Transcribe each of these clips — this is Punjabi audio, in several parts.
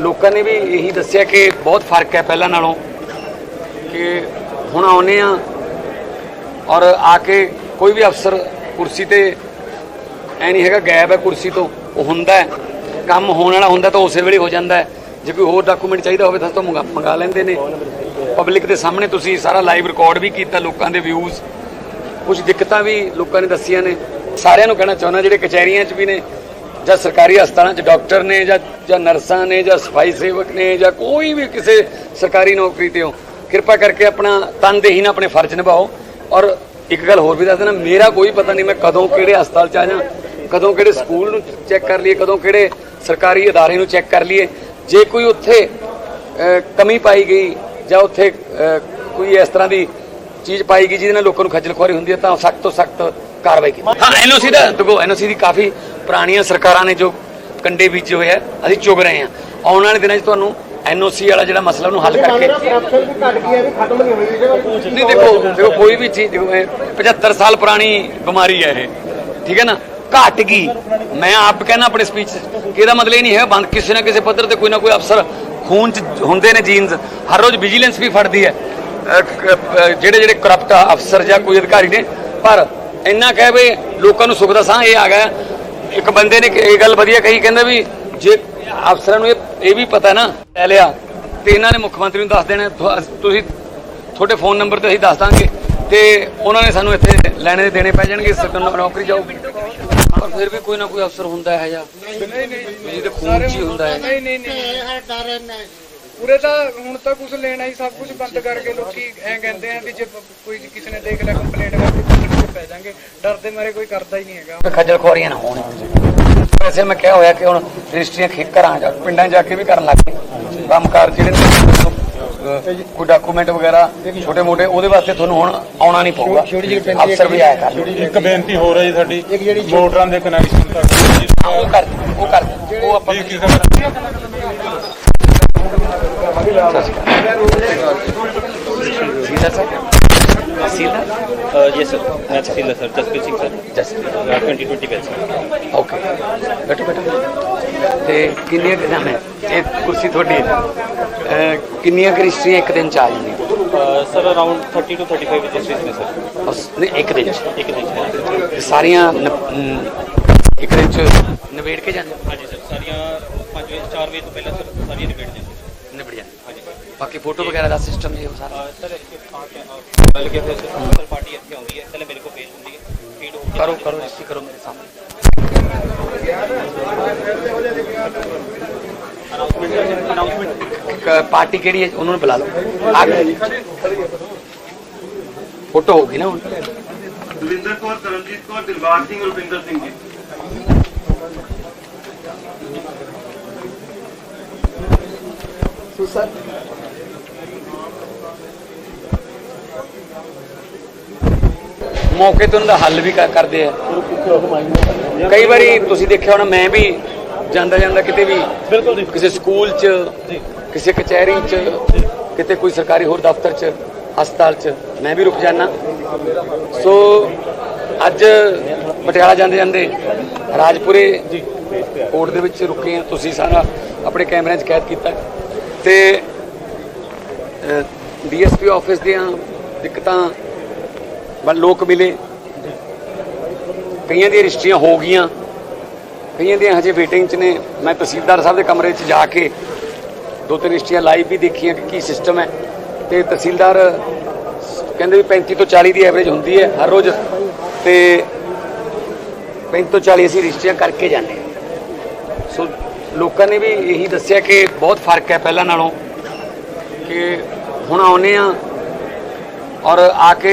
ਲੋਕਾਂ ਨੇ ਵੀ ਇਹੀ ਦੱਸਿਆ ਕਿ ਬਹੁਤ ਫ਼ਰਕ ਹੈ ਪਹਿਲਾਂ ਨਾਲੋਂ, ਕਿ ਹੁਣ ਆਉਨੇ ਆ ਔਰ ਆ ਕੇ ਕੋਈ ਵੀ ਅਫਸਰ ਕੁਰਸੀ ਤੇ ਐ ਨਹੀਂ ਹੈਗਾ ਗਾਇਬ ਹੈ ਕੁਰਸੀ ਤੋਂ, ਉਹ ਹੁੰਦਾ ਹੈ। ਕੰਮ ਹੋਣ ਵਾਲਾ ਹੁੰਦਾ ਤਾਂ ਉਸੇ ਵੇਲੇ ਹੋ ਜਾਂਦਾ ਹੈ। ਜੇ ਕੋਈ ਹੋਰ ਡਾਕੂਮੈਂਟ ਚਾਹੀਦਾ ਹੋਵੇ ਤਾਂ ਤੋਂ ਮੰਗਾ ਮੰਗਾ ਲੈਂਦੇ ਨੇ। ਪਬਲਿਕ ਦੇ ਸਾਹਮਣੇ ਤੁਸੀਂ ਸਾਰਾ ਲਾਈਵ ਰਿਕਾਰਡ ਵੀ ਕੀਤਾ ਲੋਕਾਂ ਦੇ ਵਿਊਜ਼ ਕੁਝ ਦਿੱਕਤਾਂ ਵੀ ਲੋਕਾਂ ਨੇ ਦੱਸੀਆਂ ਨੇ। ਸਾਰਿਆਂ ਨੂੰ ਕਹਿਣਾ ਚਾਹੁੰਦਾ, ਜਿਹੜੇ ਕਚਹਿਰੀਆਂ 'ਚ ਵੀ ਨੇ ਜਾਂ ਸਰਕਾਰੀ ਹਸਪਤਾਲਾਂ 'ਚ ਡਾਕਟਰ ਨੇ ਜਾਂ ਜਾਂ ਨਰਸਾਂ ਨੇ ਜਾਂ ਸਫ਼ਾਈ ਸੇਵਕ ਨੇ ਜਾਂ ਕੋਈ ਵੀ ਕਿਸੇ ਸਰਕਾਰੀ ਨੌਕਰੀ ਤੇ ਹੋ, ਕਿਰਪਾ ਕਰਕੇ ਆਪਣਾ ਤਨਦੇਹੀ ਨਾਲ ਆਪਣੇ ਫਰਜ਼ ਨਿਭਾਓ। ਔਰ ਇੱਕ ਗੱਲ ਹੋਰ ਵੀ ਦੱਸ ਦੇਣਾ ਮੇਰਾ ਕੋਈ ਪਤਾ ਨਹੀਂ ਮੈਂ ਕਦੋਂ ਕਿਹੜੇ ਹਸਪਤਾਲ 'ਚ ਆ ਜਾਂ ਕਦੋਂ ਕਿਹੜੇ ਸਕੂਲ ਨੂੰ ਚੈੱਕ ਕਰ ਲਈਏ, ਕਦੋਂ ਕਿਹੜੇ ਸਰਕਾਰੀ ਅਦਾਰੇ ਨੂੰ ਚੈੱਕ ਕਰ ਲਈਏ। ਜੇ ਕੋਈ ਉੱਥੇ ਕਮੀ ਪਾਈ ਗਈ ਜਾਂ ਉੱਥੇ ਕੋਈ ਇਸ ਤਰ੍ਹਾਂ ਦੀ ਚੀਜ਼ ਪਾਈ ਗਈ ਜਿਹਦੇ ਨਾਲ ਲੋਕਾਂ ਨੂੰ ਖੱਜਲ ਖੁਆਰੀ ਹੁੰਦੀ ਹੈ, ਤਾਂ ਸਖਤ ਤੋਂ ਸਖਤ ਕਾਰਵਾਈ ਕੀਤੀ। ਹਾਂ, ਐਨਓਸੀ ਦਾ ਦੇਖੋ, ਐਨਓਸੀ ਦੀ ਕਾਫੀ ਪੁਰਾਣੀਆਂ ਸਰਕਾਰਾਂ ਨੇ ਜੋ ਕੰਡੇ ਬੀਜੇ ਹੋਏ ਆ ਅਸੀਂ ਚੁਗ ਰਹੇ ਹਾਂ। ਆਉਣ ਵਾਲੇ ਦਿਨਾਂ 'ਚ ਤੁਹਾਨੂੰ ਐਨਓਸੀ ਵਾਲਾ ਜਿਹੜਾ ਮਸਲਾ ਉਹਨੂੰ ਹੱਲ ਕਰਕੇ ਨਹੀਂ ਦੇਖੋ ਦੇਖੋ ਕੋਈ ਵੀ ਚੀਜ਼ ਦੇਖੋ ਇਹ 75 ਸਾਲ ਪੁਰਾਣੀ ਬਿਮਾਰੀ ਹੈ ਇਹ ਠੀਕ ਹੈ ਨਾ? ਘਟ ਗਈ ਮੈਂ ਆਪ ਕਹਿੰਦਾ ਆਪਣੇ ਸਪੀਚ ਕਿ ਇਹਦਾ ਮਤਲਬ ਇਹ ਨਹੀਂ ਹੈ ਬੰਦ ਕਿਸੇ ਨਾ ਕਿਸੇ ਪੱਧਰ ਤੇ ਕੋਈ ਨਾ ਕੋਈ ਅਫਸਰ ਖੂਨ ਚ ਹੁੰਦੇ ਨੇ ਜੀਨਸ ਹਰ ਰੋਜ਼ ਵਿਜੀਲੈਂਸ ਵੀ ਫੜਦੀ ਹੈ। ਜਿਹੜੇ ਜਿਹੜੇ ਕਰਪਟ ਅਫਸਰ ਜਾਂ ਕੋਈ ਅਧਿਕਾਰੀ ਨੇ ਪਰ ਇੰਨਾ ਕਹਿ ਵੀ ਲੋਕਾਂ ਨੂੰ ਸੁੱਖ ਦਾ ਸਾਹ ਇਹ ਆ ਗਿਆ ਇੱਕ ਬੰਦੇ ਨੇ ਇਹ ਗੱਲ ਵਧੀਆ ਕਹੀ ਕਹਿੰਦਾ ਵੀ ਜੇ ਅਫਸਰਾਂ ਨੂੰ ਇਹ ਇਹ ਵੀ ਪਤਾ ਨਾ ਲੈ ਲਿਆ ਤੇ ਇਹਨਾਂ ਨੇ ਮੁੱਖ ਮੰਤਰੀ ਨੂੰ ਦੱਸ ਦੇਣਾ ਤੁਸੀਂ ਤੁਹਾਡੇ ਫੋਨ ਨੰਬਰ ਤੇ ਅਸੀਂ ਦੱਸ ਦਾਂਗੇ ਤੇ ਉਹਨਾਂ ਨੇ ਸਾਨੂੰ ਇੱਥੇ ਲੈਣੇ ਦੇ ਦੇਣੇ ਪੈ ਜਾਣਗੇ ਸਰਕਾਰ ਨੌਕਰੀ ਜਾਊਗੀ ਪਰ ਫਿਰ ਵੀ ਕੋਈ ਨਾ ਕੋਈ ਅਫਸਰ ਹੁੰਦਾ ਹੈ ਜਾਂ ਨਹੀਂ ਨਹੀਂ ਤਾਂ ਖੂਨ ਚ ਹੁੰਦਾ ਹੈ। ਨਹੀਂ ਨਹੀਂ ਨਹੀਂ ਪੂਰੇ ਤਾਂ ਹੁਣ ਤਾਂ ਕੁਝ ਲੈਣਾ ਹੀ ਸਭ ਕੁਝ ਬੰਦ ਕਰਕੇ ਲੋਕੀ ਐਂ ਕਹਿੰਦੇ ਆ ਵੀ ਜੇ ਕੋਈ ਕਿਸੇ ਨੇ ਦੇਖ ਲਿਆ ਕੰਪਲੇਂਟ ਕਰਕੇ ਪੈ ਜਾਾਂਗੇ। ਡਰਦੇ ਮਾਰੇ ਕੋਈ ਕਰਦਾ ਹੀ ਨਹੀਂ ਹੈਗਾ। ਖੱਜਲ ਖੁਆਰੀਆਂ ਨਾ ਹੋਣ। ਵੈਸੇ ਮੈਂ ਕਿਹਾ ਹੋਇਆ ਕਿ ਹੁਣ ਰਜਿਸਟਰੀਆਂ ਖੇ ਘਰਾਂ ਜਾ ਪਿੰਡਾਂ ਜਾ ਕੇ ਵੀ ਕਰਨ ਲੱਗ ਗਏ। ਕੰਮਕਾਰ ਜਿਹੜੇ ਕੋਈ ਡਾਕੂਮੈਂਟ ਵਗੈਰਾ ਛੋਟੇ ਮੋਟੇ ਉਹਦੇ ਵਾਸਤੇ ਤੁਹਾਨੂੰ ਹੁਣ ਆਉਣਾ ਨਹੀਂ ਪਊਗਾ। ਅਫਸਰ ਵੀ ਆਇਆ ਕਰ। ਇੱਕ ਬੇਨਤੀ ਹੋ ਰਹੀ ਸਾਡੀ। ਵੋਟਰਾਂ ਦੇ ਕਨੈਕਸ਼ਨ ਤੱਕ। ਉਹ ਕਰ ਉਹ ਕਰ ਉਹ ਆਪਾਂ ਇਹ ਕਿਸੇ ਦਾ ਸੀधा sir ਸੀधा sir match field sir just pitching sir just twenty twenty match okay ਬੈਠੋ ਬੈਠੋ ਤੇ ਕਿੰਨੀਆਂ ਕਿਨਾਂ ਹੈ ਇਹ ਕੁਰਸੀ ਤੁਹਾਡੀ ਹੈ। ਅਹ ਕਿੰਨੀਆਂ ਕ੍ਰਿਸ਼ਟੀਆਂ ਇੱਕ ਦਿਨ ਚ ਆ ਜਾਂਦੀਆਂ? ਸਰ ਅਰਾਊਂਡ 30 ਟੂ 35 ਰਜਿਸਟਰਸ ਨੇ ਸਰ ਉਸ ਨਹੀਂ, ਇੱਕ ਦਿਨ ਚ। ਇੱਕ ਦਿਨ ਚ ਤੇ ਸਾਰੀਆਂ ਨ- ਅਮ, ਇੱਕ ਦਿਨ ਚ ਨਵੇੜ ਕੇ ਜਾਂਦੇ? ਹਾਂਜੀ ਸਰ ਸਾਰੀਆਂ 5 ਵਜੇ 4 ਵਜੇ ਤੋਂ ਪਹਿਲਾਂ ਸਰ ਸਾਰੀਆਂ ਰਿਪੀਟ ਨੇ। ਨਿਬੜ ਜਾਂਦੇ ਹਾਂਜੀ। ਬਾਕੀ ਫੋਟੋ ਵਗੈਰਾ ਦਾ ਸਿਸਟਮ ਜੀ ਉਹ ਸਾਰਾ? Uh, ਸਰ ਇੱਕ ਪਾਰਟ ਹੈ पार्टी करो करो करो मेरे सामने। पार्टी उन्होंने बुला लो। आगे फ़ोटो होगी ना उनके। दुविंदर कौर करमजीत कौर दिलबाग सिंह और रुपिंदर सिंह जी। तो सर ਮੌਕੇ ਤੇ ਉਹਨਾਂ ਦਾ ਹੱਲ ਵੀ ਕਰਦੇ ਆ। ਕਈ ਵਾਰੀ ਤੁਸੀਂ ਦੇਖਿਆ ਹੋਣਾ ਮੈਂ ਵੀ ਜਾਂਦਾ ਜਾਂਦਾ ਕਿਤੇ ਵੀ ਬਿਲਕੁਲ ਜੀ। ਕਿਸੇ ਸਕੂਲ 'ਚ ਕਿਸੇ ਕਚਹਿਰੀ 'ਚ ਕਿਤੇ ਕੋਈ ਸਰਕਾਰੀ ਹੋਰ ਦਫ਼ਤਰ 'ਚ ਹਸਪਤਾਲ 'ਚ ਮੈਂ ਵੀ ਰੁਕ ਜਾਣਾ ਸੋ ਅੱਜ ਪਟਿਆਲਾ ਜਾਂਦੇ ਜਾਂਦੇ ਰਾਜਪੁਰੇ ਕੋਰਟ ਦੇ ਵਿੱਚ ਰੁਕੇ ਆ। ਤੁਸੀਂ ਸਾਰਾ ਆਪਣੇ ਕੈਮਰਿਆਂ 'ਚ ਕੈਦ ਕੀਤਾ। ਤੇ ਡੀਐਸਪੀ ਆਫਿਸ ਦੀਆਂ ਦਿੱਕਤਾਂ ਬਲ ਲੋਕ ਮਿਲੇ। ਕਈਆਂ ਦੀਆਂ ਰਜਿਸਟਰੀਆਂ ਹੋ ਗਈਆਂ। ਕਈਆਂ ਦੀਆਂ ਹਜੇ ਵੇਟਿੰਗ 'ਚ ਨੇ। ਮੈਂ ਤਹਿਸੀਲਦਾਰ ਸਾਹਿਬ ਦੇ ਕਮਰੇ 'ਚ ਜਾ ਕੇ ਦੋ ਤਿੰਨ ਰਜਿਸਟਰੀਆਂ ਲਾਈਵ ਵੀ ਦੇਖੀਆਂ ਕਿ ਕੀ ਸਿਸਟਮ ਹੈ। ਤੇ ਤਹਿਸੀਲਦਾਰ ਕਹਿੰਦੇ ਵੀ 35 ਤੋਂ 40 ਦੀ ਐਵਰੇਜ ਹੁੰਦੀ ਹੈ ਹਰ ਰੋਜ਼। ਤੇ 35 ਤੋਂ 40 ਅਸੀਂ ਰਜਿਸਟਰੀਆਂ ਕਰਕੇ ਜਾਂਦੇ ਹਾਂ। ਸੋ ਲੋਕਾਂ ਨੇ ਵੀ ਇਹੀ ਦੱਸਿਆ ਕਿ ਬਹੁਤ ਫ਼ਰਕ ਹੈ ਪਹਿਲਾਂ ਨਾਲੋਂ ਕਿ ਹੁਣ ਆਉਨੇ ਆ ਔਰ ਆ ਕੇ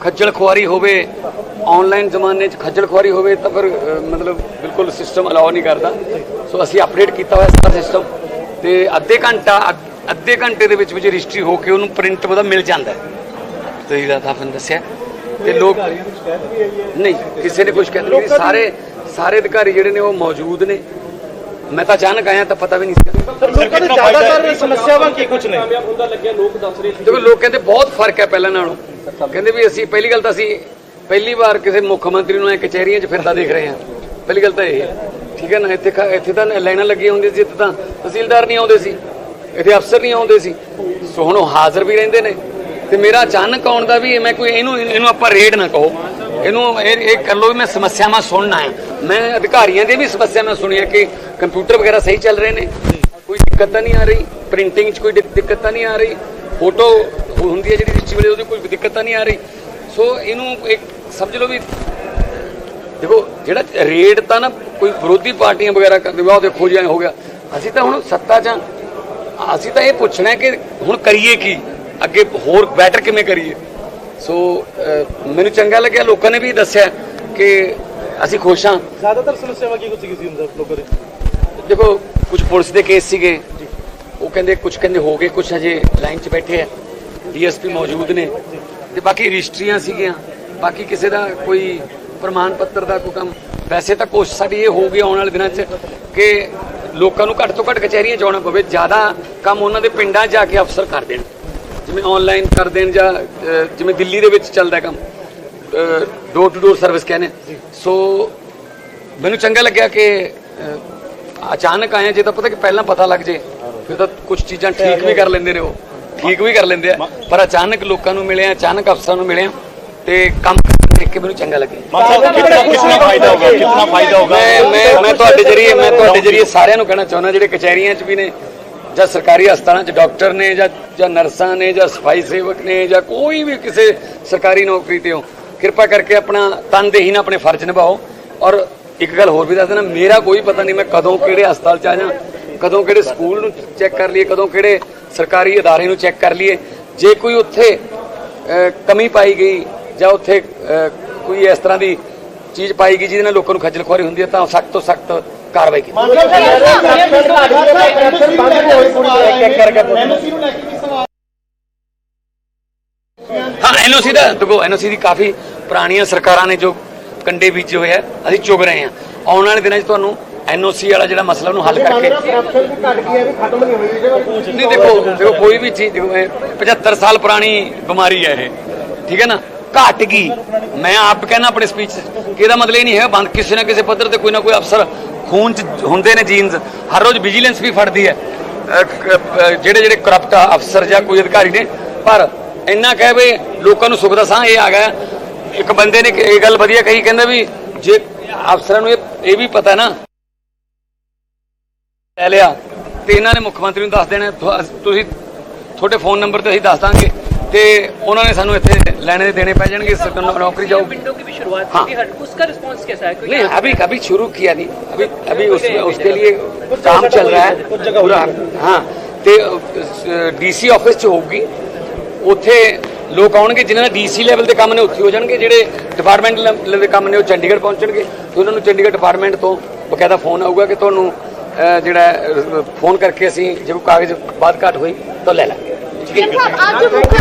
ਖੱਜਲ ਖੁਆਰੀ ਹੋਵੇ ਆਨਲਾਈਨ ਜ਼ਮਾਨੇ 'ਚ ਖੱਜਲ ਖੁਆਰੀ ਹੋਵੇ ਤਾਂ ਫਿਰ ਮਤਲਬ ਬਿਲਕੁਲ ਸਿਸਟਮ ਅਲਾਉ ਨਹੀਂ ਕਰਦਾ। ਸੋ ਅਸੀਂ ਅਪਡੇਟ ਕੀਤਾ ਹੋਇਆ ਸਾਰਾ ਸਿਸਟਮ ਤੇ ਅੱਧੇ ਘੰਟਾ ਅੱਧ- ਘੰਟੇ ਦੇ ਵਿੱਚ ਵਿੱਚ ਰਜਿਸਟਰੀ ਹੋ ਕੇ ਉਹਨੂੰ ਪ੍ਰਿੰਟ ਉਹਦਾ ਮਿਲ ਜਾਂਦਾ ਹੈ। ਤੁਸੀਂ ਦਾ ਤਾਂ ਦੱਸਿਆ। ਤੇ ਲੋਕ ਨਹੀਂ ਕਿਸੇ ਨੇ ਕੁਝ ਕਹਿੰਦੇ ਸਾਰੇ ਸਾਰੇ ਅਧਿਕਾਰੀ ਜਿਹੜੇ ਨੇ ਉਹ ਮੌਜੂਦ ਨੇ। ਮੈਂ ਤਾਂ ਅਚਾਨਕ ਆਇਆ ਤਾਂ ਪਤਾ ਵੀ ਨਹੀਂ ਸੀ। ਲੋਕਾਂ ਦੀ ਜ਼ਿਆਦਾਤਰ ਸਮੱਸਿਆਵਾਂ ਕੀ ਕੁਝ ਨੇ? ਦੇਖੋ ਲੋਕ ਕਹਿੰਦੇ ਬਹੁਤ ਫ਼ਰਕ ਹੈ ਪਹਿਲਾਂ ਨਾਲੋਂ। ਕਹਿੰਦੇ ਵੀ ਅਸੀਂ ਪਹਿਲੀ ਗੱਲ ਤਾਂ ਅਸੀਂ ਪਹਿਲੀ ਵਾਰ ਕਿਸੇ ਮੁੱਖ ਮੰਤਰੀ ਨੂੰ ਐ ਕਚਹਿਰੀਆਂ 'ਚ ਫਿਰਦਾ ਦੇਖ ਰਹੇ ਹਾਂ। ਪਹਿਲੀ ਗੱਲ ਤਾਂ ਇਹ ਹੈ। ਠੀਕ ਹੈ ਨਾ ਇੱਥੇ ਇੱਥੇ ਤਾਂ ਲਾਈਨਾਂ ਲੱਗੀਆਂ ਹੁੰਦੀਆਂ ਸੀ ਇੱਥੇ ਤਾਂ ਤਹਿਸੀਲਦਾਰ ਨਹੀਂ ਆਉਂਦੇ ਸੀ। ਇੱਥੇ ਅਫਸਰ ਨਹੀਂ ਆਉਂਦੇ ਸੀ। ਸੋ ਹੁਣ ਉਹ ਹਾਜ਼ਰ ਵੀ ਰਹਿੰਦੇ ਨੇ। ਤੇ ਮੇਰਾ ਅਚਾਨਕ ਆਉਣ ਦਾ ਵੀ ਮੈਂ ਕੋਈ ਇਹਨੂੰ ਇਹਨੂੰ ਆਪਾਂ ਰੇਡ ਨਾ ਕਹੋ। ਇਹਨੂੰ ਇਹ ਇਹ ਕਰ ਲਓ ਵੀ ਮੈਂ ਸਮੱਸਿਆਵਾਂ ਸੁਣਨਾ ਹੈ ਮੈਂ ਅਧਿਕਾਰੀਆਂ ਦੀ ਵੀ ਸਮੱਸਿਆਵਾਂ ਸੁਣੀਆਂ ਕਿ ਕੰਪਿਊਟਰ ਵਗੈਰਾ ਸਹੀ ਚੱਲ ਰਹੇ ਨੇ? ਕੋਈ ਦਿੱਕਤ ਤਾਂ ਨਹੀਂ ਆ ਰਹੀ? ਪ੍ਰਿੰਟਿੰਗ 'ਚ ਕੋਈ ਦਿੱਕ- ਦਿੱਕਤ ਤਾਂ ਨਹੀਂ ਆ ਰਹੀ? ਫੋਟੋ ਹੁੰਦੀ ਹੈ ਜਿਹੜੀ ਰਜਿਸਟਰੀ ਵਾਲੀ, ਉਹਦੀ ਕੋਈ ਦਿੱਕਤ ਤਾਂ ਨਹੀਂ ਆ ਰਹੀ? ਸੋ ਇਹਨੂੰ ਇੱਕ ਸਮਝ ਲਓ ਵੀ, ਦੇਖੋ, ਜਿਹੜਾ ਰੇਡ ਤਾਂ ਨਾ ਕੋਈ ਵਿਰੋਧੀ ਪਾਰਟੀਆਂ ਵਗੈਰਾ ਕਰਦੇ, ਵਾ ਉਹ ਦੇਖੋ ਜਿਹਾ ਹੋ ਗਿਆ। ਅਸੀਂ ਤਾਂ ਹੁਣ ਸੱਤਾ 'ਚ ਹਾਂ। ਅਸੀਂ ਤਾਂ ਇਹ ਪੁੱਛਣਾ ਕਿ ਹੁਣ ਕਰੀਏ ਕੀ? ਅੱਗੇ ਹੋਰ ਬੈਟਰ ਕਿਵੇਂ ਕਰੀਏ? ਸੋ ਮੈਨੂੰ ਚੰਗਾ ਲੱਗਿਆ, ਲੋਕਾਂ ਨੇ ਵੀ ਦੱਸਿਆ ਕਿ ਅਸੀਂ ਖੁਸ਼ ਹਾਂ। ਜ਼ਿਆਦਾਤਰ ਸਮੱਸਿਆਵਾਂ ਕੀ ਕੁਝ ਸੀ ਹੁੰਦਾ ਲੋਕਾਂ ਦੇ? ਦੇਖੋ ਕੁਝ ਪੁਲਿਸ ਦੇ ਕੇਸ ਸੀਗੇ। ਉਹ ਕਹਿੰਦੇ ਕੁਝ ਕਹਿੰਦੇ ਹੋ ਗਏ ਕੁਝ ਹਜੇ ਲਾਈਨ 'ਚ ਬੈਠੇ ਆ। ਡੀਐਸਪੀ ਮੌਜੂਦ ਨੇ। ਤੇ ਬਾਕੀ ਰਜਿਸਟਰੀਆਂ ਸੀਗੀਆਂ। ਬਾਕੀ ਕਿਸੇ ਦਾ ਕੋਈ ਪ੍ਰਮਾਣ ਪੱਤਰ ਦਾ ਕੋਈ ਕੰਮ। ਵੈਸੇ ਤਾਂ ਕੋਸ਼ਿਸ਼ ਸਾਡੀ ਇਹ ਹੋਊਗੀ ਆਉਣ ਵਾਲੇ ਦਿਨਾਂ 'ਚ ਕਿ ਲੋਕਾਂ ਨੂੰ ਘੱਟ ਤੋਂ ਘੱਟ ਕਚਹਿਰੀਆਂ 'ਚ ਆਉਣਾ ਪਵੇ। ਜ਼ਿਆਦਾ ਕੰਮ ਉਹਨਾਂ ਦੇ ਪਿੰਡਾਂ 'ਚ ਜਾ ਕੇ ਅਫਸਰ ਕਰ ਦੇਣ। ਜਿਵੇਂ ਆਨਲਾਈਨ ਕਰ ਦੇਣ ਜਾਂ ਜਿਵੇਂ ਦਿੱਲੀ ਦੇ ਵਿੱਚ ਚੱਲਦਾ ਕੰਮ। ਡੋਰ ਟੂ ਡੋਰ ਸਰਵਿਸ ਕਹਿੰਦੇ। ਸੋ ਮੈਨੂੰ ਚੰਗਾ ਲੱਗਿਆ ਕਿ ਅਚਾਨਕ ਆਏ ਜੇ ਤਾਂ ਪਤਾ ਕਿ ਪਹਿਲਾਂ ਪਤਾ ਲੱਗ ਜੇ ਫਿਰ ਤਾਂ ਕੁਝ ਚੀਜ਼ਾਂ ਠੀਕ ਵੀ ਕਰ ਲੈਂਦੇ ਨੇ ਉਹ। ਠੀਕ ਵੀ ਕਰ ਲੈਂਦੇ ਆ। ਪਰ ਅਚਾਨਕ ਲੋਕਾਂ ਨੂੰ ਮਿਲੇ ਆ ਅਚਾਨਕ ਅਫਸਰਾਂ ਨੂੰ ਮਿਲੇ ਆ ਤੇ ਕੰਮ ਦੇਖ ਕੇ ਮੈਨੂੰ ਚੰਗਾ ਲੱਗਿਆ ਮਾਨ ਸਾਹਿਬ ਕਿੰਨਾ ਕਿੰਨਾ ਫਾਇਦਾ ਹੋਗਾ ਕਿੰਨਾ ਫਾਇਦਾ ਹੋਗਾ? ਮੈਂ ਮੈਂ ਮੈਂ ਤੁਹਾਡੇ ਜਰੀਏ ਮੈਂ ਤੁਹਾਡੇ ਜਰੀਏ ਸਾਰਿਆਂ ਨੂੰ ਕਹਿਣਾ ਚਾਹੁੰਦਾ ਜਿਹੜੇ ਕਚਹਿਰੀਆਂ 'ਚ ਵੀ ਨੇ ਜਾਂ ਸਰਕਾਰੀ ਹਸਪਤਾਲਾਂ 'ਚ ਡਾਕਟਰ ਨੇ ਜਾਂ ਜਾਂ ਨਰਸਾਂ ਨੇ ਜਾਂ ਸਫ਼ਾਈ ਸੇਵਕ ਨੇ ਜਾਂ ਕੋਈ ਵੀ ਕਿਸੇ ਸਰਕਾਰੀ ਨੌਕਰੀ ਤੇ ਹੋ ਕਿਰਪਾ ਕਰਕੇ ਆਪਣਾ ਤਨਦੇਹੀ ਨਾਲ ਆਪਣੇ ਫਰਜ਼ ਨਿਭਾਓ। ਔਰ ਇੱਕ ਗੱਲ ਹੋਰ ਵੀ ਦੱਸ ਦੇਣਾ ਮੇਰਾ ਕੋਈ ਪਤਾ ਨਹੀਂ ਮੈਂ ਕਦੋਂ ਕਿਹੜੇ ਹਸਪਤਾਲ 'ਚ ਆ ਜਾ ਕਦੋਂ ਕਿਹੜੇ ਸਕੂਲ ਨੂੰ ਚੈੱਕ ਕਰ ਲਈਏ ਕਦੋਂ ਕਿਹੜੇ ਸਰਕਾਰੀ ਅਦਾਰੇ ਨੂੰ ਚੈੱਕ ਕਰ ਲਈਏ। ਜੇ ਕੋਈ ਉੱਥੇ ਕਮੀ ਪਾਈ ਗਈ ਜਾਂ ਉੱਥੇ ਕੋਈ ਇਸ ਤਰ੍ਹਾਂ ਦੀ ਚੀਜ਼ ਪਾਈ ਗਈ ਜਿਹਦੇ ਨਾਲ ਲੋਕਾਂ ਨੂੰ ਖੱਜਲ ਖੁਆਰੀ ਹੁੰਦੀ ਹੈ ਤਾਂ ਸਖਤ ਤੋਂ ਸਖਤ ਕਾਰਵਾਈ ਕੀਤੀ ਹਾਂ ਐਨਓਸੀ ਦਾ ਦੇਖੋ ਐਨਓਸੀ ਦੀ ਕਾਫੀ ਪੁਰਾਣੀਆਂ ਸਰਕਾਰਾਂ ਨੇ ਜੋ ਕੰਡੇ ਬੀਜੇ ਹੋਏ ਆ ਅਸੀਂ ਚੁਗ ਰਹੇ ਹਾਂ। ਆਉਣ ਵਾਲੇ ਦਿਨਾਂ 'ਚ ਤੁਹਾਨੂੰ ਐਨਓਸੀ ਵਾਲਾ ਜਿਹੜਾ ਮਸਲਾ ਉਹਨੂੰ ਹੱਲ ਕਰਕੇ ਨਹੀਂ ਦੇਖੋ ਦੇਖੋ ਕੋਈ ਵੀ ਚੀਜ਼ ਦੇਖੋ ਇਹ 75 ਸਾਲ ਪੁਰਾਣੀ ਬਿਮਾਰੀ ਹੈ ਇਹ। ਠੀਕ ਹੈ ਨਾ? ਘਟ ਗਈ ਮੈਂ ਆਪ ਕਹਿਣਾ ਆਪਣੇ ਸਪੀਚ ਕਿ ਇਹਦਾ ਮਤਲਬ ਇਹ ਨਹੀਂ ਹੈ ਬੰਦ ਕਿਸੇ ਨਾ ਕਿਸੇ ਪੱਧਰ ਤੇ ਕੋਈ ਨਾ ਕੋਈ ਅਫਸਰ ਖੂਨ ਚ ਹੁੰਦੇ ਨੇ ਜੀਨਸ ਹਰ ਰੋਜ਼ ਵਿਜੀਲੈਂਸ ਵੀ ਫੜਦੀ ਹੈ। ਜਿਹੜੇ ਜਿਹੜੇ ਕਰਪਟ ਅਫਸਰ ਜਾਂ ਕੋਈ ਅਧਿਕਾਰੀ ਨੇ। ਪਰ ਇੰਨਾ ਕਹਿ ਵੀ ਲੋਕਾਂ ਨੂੰ ਸੁੱਖ ਦਾ ਸਾਹ ਇਹ ਆ ਗਿਆ ਇੱਕ ਬੰਦੇ ਨੇ ਇਹ ਗੱਲ ਵਧੀਆ ਕਹੀ ਕਹਿੰਦਾ ਵੀ ਜੇ ਅਫਸਰਾਂ ਨੂੰ ਇਹ ਇਹ ਵੀ ਪਤਾ ਨਾ ਲੈ ਲਿਆ ਤੇ ਇਹਨਾਂ ਨੇ ਮੁੱਖ ਮੰਤਰੀ ਨੂੰ ਦੱਸ ਦੇਣਾ ਤੁਹਾ- ਤੁਸੀਂ ਤੁਹਾਡੇ ਫੋਨ ਨੰਬਰ ਤੇ ਅਸੀਂ ਦੱਸ ਦਾਂਗੇ ਤੇ ਉਹਨਾਂ ਨੇ ਸਾਨੂੰ ਇੱਥੇ ਲੈਣੇ ਦੇ ਦੇਣੇ ਪੈ ਜਾਣਗੇ ਸਰਕਾਰ ਨੌਕਰੀ ਜਾਊ विंडो की भी शुरुआत हाँ। की थी हर उसका रिस्पांस कैसा है क्योंकि नहीं अभी अभी शुरू किया नहीं अभी अभी उस, उसके लिए काम चल रहा है पूरा हाँ ਤੇ ਡੀਸੀ ਆਫਿਸ ਚ ਹੋਊਗੀ ਉੱਥੇ ਲੋਕ ਆਉਣਗੇ, ਜਿਨ੍ਹਾਂ ਦਾ ਡੀਸੀ ਲੈਵਲ ਦੇ ਕੰਮ ਨੇ, ਉੱਥੇ ਹੋ ਜਾਣਗੇ। ਜਿਹੜੇ ਡਿਪਾਰਟਮੈਂਟ ਲੈਵਲ ਦੇ ਕੰਮ ਨੇ, ਉਹ ਚੰਡੀਗੜ੍ਹ ਪਹੁੰਚਣਗੇ। ਤੇ ਉਹਨਾਂ ਨੂੰ ਚੰਡੀਗੜ੍ਹ ਡਿਪਾਰਟਮੈਂਟ ਤੋਂ ਬਕਾਇਦਾ ਫੋਨ ਆਊਗਾ ਕਿ ਤੁਹਾਨੂੰ ਜਿਹੜਾ ਫੋਨ ਕਰਕੇ ਅਸੀਂ, ਜੇ ਕੋਈ ਕਾਗਜ਼ ਬਾਤ ਘਾਟ ਹੋਈ, ਤਾਂ ਲੈ ਲਾਂਗੇ। ਅੱਜ ਮੁੱਖ